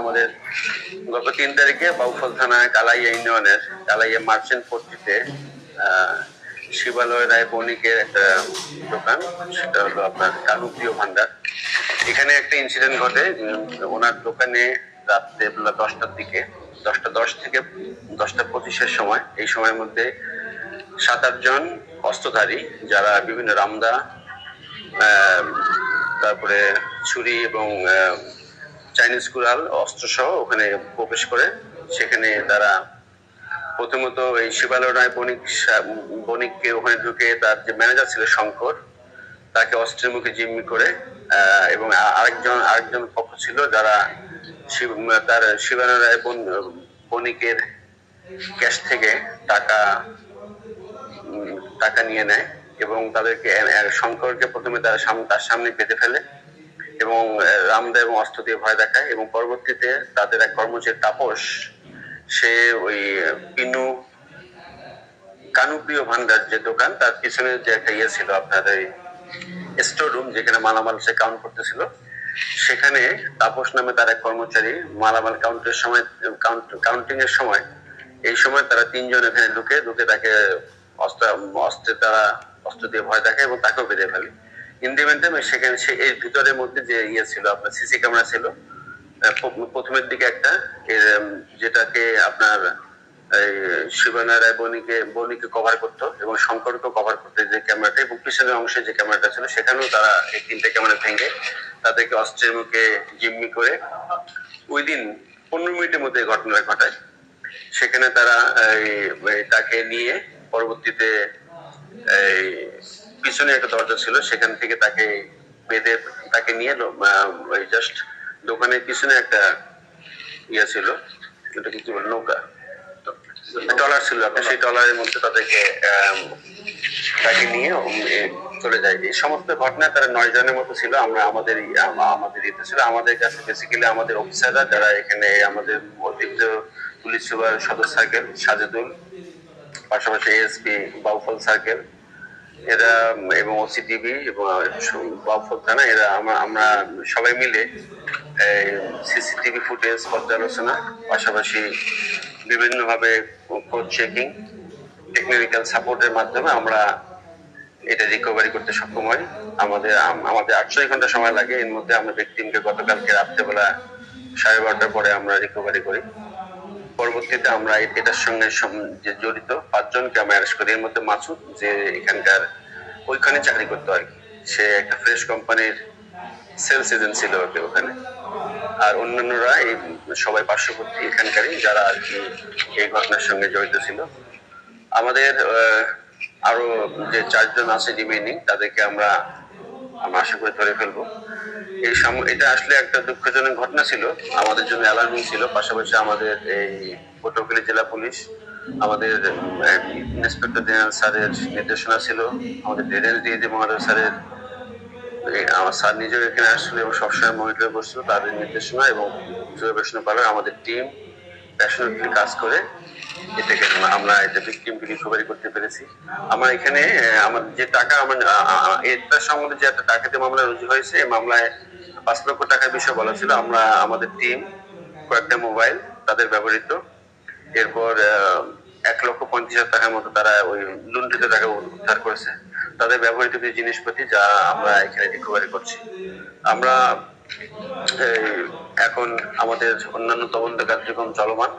আমাদের গত তিন তারিখে বাউফল থানা কালাইয়া ইউনিয়নের কালাইয়া মার্চেন্ট পট্টিতে শিবালয় রায় বণিকের একটা দোকান, সেটা হলো আপনার কানুপ্রিয় ভান্ডার। এখানে একটা ইনসিডেন্ট ঘটে ওনার দোকানে রাত্রে বেলা দশটার দিকে, দশটা দশ থেকে দশটা পঁচিশের সময়, এই সময়ের মধ্যে সাত আটজন অস্ত্রধারী যারা বিভিন্ন রামদা তারপরে ছুরি এবং চাইনিজ কুড়াল অস্ত্র সহ ওখানে প্রবেশ করে। সেখানে তারা প্রথমত এই শিবালয় বণিক বণিককে ওখানে ঢুকে তার যে ম্যানেজার ছিল শঙ্কর, তাকে অস্ত্রের মুখে জিম্মি করে এবং আরেকজন আরেকজন পক্ষ ছিল যারা তার শিবালয় রায় বণ- বণিকের ক্যাশ থেকে টাকা টাকা নিয়ে নেয় এবং তাদেরকে শঙ্করকে প্রথমে তার তার সামনে বেঁধে ফেলে। এবং রামদেব অস্ত্র দিয়ে ভয় দেখায় এবং পরবর্তীতে তাদের এক কর্মচারী তাপস, সে ওই পিনু কানুপ্রিয় ভান্ডার যে দোকান, তার পিছনে যে একটা ইয়ে ছিল আপনার এই স্টোর রুম যেখানে মালামাল সে কাউন্ট করতেছিল, সেখানে তাপস নামে তার এক কর্মচারী মালামাল কাউন্টের সময় কাউন্টিং এর সময়, এই সময় তারা তিনজন এখানে ঢুকে ঢুকে তাকে অস্ত্র, অস্ত্রে তারা অস্ত্র দিয়ে ভয় দেখায় এবং তাকেও বেঁধে ফেলে। ইন্ডিমেন্টাম সেখানে সে, এর ভিতরের মধ্যে যে ইয়ে ছিল, আপনার সিসি ক্যামেরা ছিল প্রথমের দিকে একটা যেটাকে আপনার শিবানা রায় বনিকে বনিকে কভার করতো এবং শঙ্করকে কভার করতো যে ক্যামেরাটা এবং পিছনের অংশে যে ক্যামেরাটা ছিল, সেখানেও তারা এই তিনটে ক্যামেরা ভেঙে তাদেরকে অস্ত্রের মুখে জিম্মি করে ওই দিন পনেরো মিনিটের মধ্যে ঘটনা ঘটায়। সেখানে তারা তাকে নিয়ে পরবর্তীতে, এই পিছনে একটা দরজা ছিল, সেখান থেকে তাকে বেঁধে তাকে নিয়ে এলো জাস্ট দোকানের পিছনে একটা ইয়ে ছিল এটা কি বলে, নৌকা। টলার ছিল আপনার সেই টলারের মধ্যে তাদেরকে তাকে নিয়ে চলে যায়। এই সমস্ত ঘটনা তারা নয় জনের মতো ছিল, আমরা আমাদের আমাদের ইতে ছিল। আমাদের কাছে বেসিক্যালি আমাদের অফিসাররা যারা এখানে আমাদের অতিরিক্ত পুলিশ সুপার সদর সার্কেল সাজেদুল, পাশাপাশি এসপি বাউফল সার্কেল এরা এবং ওসিটিভি এবং বাউফল থানা এরা আমরা সবাই মিলে সিসিটিভি ফুটেজ পর্যালোচনা পাশাপাশি বিভিন্নভাবে কোড চেকিং টেকনিক্যাল সাপোর্টের মাধ্যমে আমরা এটা রিকভারি করতে সক্ষম হই। আমাদের আমাদের আটচল্লিশ ঘণ্টা সময় লাগে, এর মধ্যে আমরা ব্যক্তিকে গতকালকে রাত্রেবেলা সাড়ে বারোটার পরে আমরা রিকভারি করি। পরবর্তীতে আমরা এটার সঙ্গে যে জড়িত পাঁচজনকে আমরা অ্যারেস্ট করি। এর মধ্যে মাসুদ, যে এখানকার ওইখানে চাকরি করতো আর কি। সে একটা ফ্রেশ কোম্পানির সেলস এজেন্ট ছিল ওখানে। আর অন্যান্যরা এই সবাই পার্শ্ববর্তী এখানকারই যারা আর কি এই ঘটনার সঙ্গে জড়িত ছিল। আমাদের আরও যে চারজন আছে রিমেইনিং তাদেরকে আমরা আমরা আশা করি ধরে ফেলব। এই এটা আসলে একটা দুঃখজনক ঘটনা ছিল। আমাদের জন্য অ্যালার্মিং ছিল। পাশাপাশি আমাদের এই পটুয়াখালী জেলা পুলিশ, আমাদের ইন্সপেক্টর জেনারেল স্যারের নির্দেশনা ছিল। আমাদের ডেরেন্স ডিএজি মহাদয় স্যারের আমার স্যার নিজেও এখানে আসছিল এবং সবসময় মনিটর করছিল। তাদের নির্দেশনা এবং আমাদের টিম প্যাশনেটলি কাজ করে। এটাকে আমরা- আমরা এটা ভিকটিমকে রিকভারি করতে পেরেছি। আমরা এখানে আমার যে টাকা, আমার এটার সম্বন্ধে যে একটা ডাকাতি মামলা রুজু হয়েছে এই মামলায় পাঁচ লক্ষ টাকার বিষয় বলা ছিল। আমরা, আমাদের টিম কয়েকটা মোবাইল তাদের ব্যবহৃত। এরপর এক লক্ষ পঞ্চাশ হাজার টাকার মতো তারা ওই লুণ্ঠিত টাকা উদ্ধার করেছে। তাদের ব্যবহৃত কিছু জিনিসপাতি যা আমরা এখানে রিকভারি করছি। আমরা এখন আমাদের অন্যান্য তদন্ত কার্যক্রম চলমান।